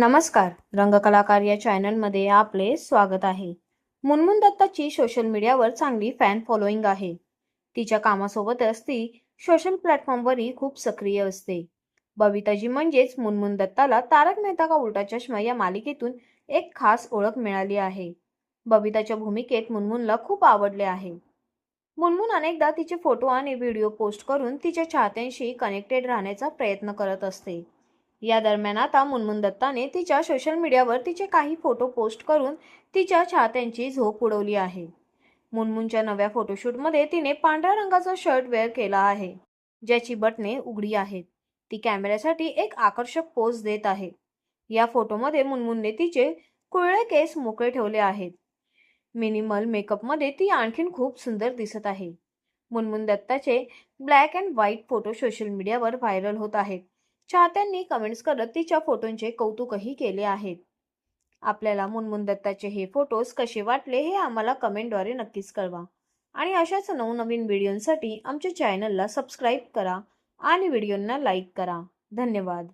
नमस्कार रंगकलाकार या चॅनलमध्ये आपले स्वागत आहे. मुनमुन दत्ताची सोशल मीडियावर चांगली फॅन फॉलोईंग आहे. तिच्या कामासोबतच ती सोशल प्लॅटफॉर्मवरही खूप सक्रिय असते. बबिताजी म्हणजेच मुनमुन दत्ताला तारक मेहता का उलटा चष्मा या मालिकेतून एक खास ओळख मिळाली आहे. बबिताच्या भूमिकेत मुनमुनला खूप आवडले आहे. मुनमुन अनेकदा तिचे फोटो आणि व्हिडिओ पोस्ट करून तिच्या चाहत्यांशी कनेक्टेड राहण्याचा प्रयत्न करत असते. या दरम्यान आता मुनमुन दत्ताने तिच्या सोशल मीडियावर तिचे काही फोटो पोस्ट करून तिच्या चाहत्यांची झोप उडवली आहे. मुनमुनच्या नव्या फोटोशूटमध्ये तिने पांढऱ्या रंगाचा शर्ट वेअर केला आहे ज्याची बटणे उघडी आहेत. ती कॅमेऱ्यासाठी एक आकर्षक पोज देत आहे. या फोटोमध्ये मुनमुनने तिचे कुरळे केस मोकळे ठेवले आहेत. मिनिमल मेकअपमध्ये ती आणखीन खूप सुंदर दिसत आहे. Munmun दत्ताचे black and white photo social मीडियावर व्हायरल होत आहेत. चाहत्यांनी कमेंट्स करत तिच्या फोटोंचे कौतुकही केले आहेत आपल्याला मुनमुन दत्ताचे हे फोटोज कसे वाटले हे आम्हाला कमेंटद्वारे नक्कीच कळवा. आणि अशाच नवनवीन व्हिडिओंसाठी आमच्या चॅनलला सबस्क्राईब करा आणि व्हिडिओंना लाईक करा. धन्यवाद.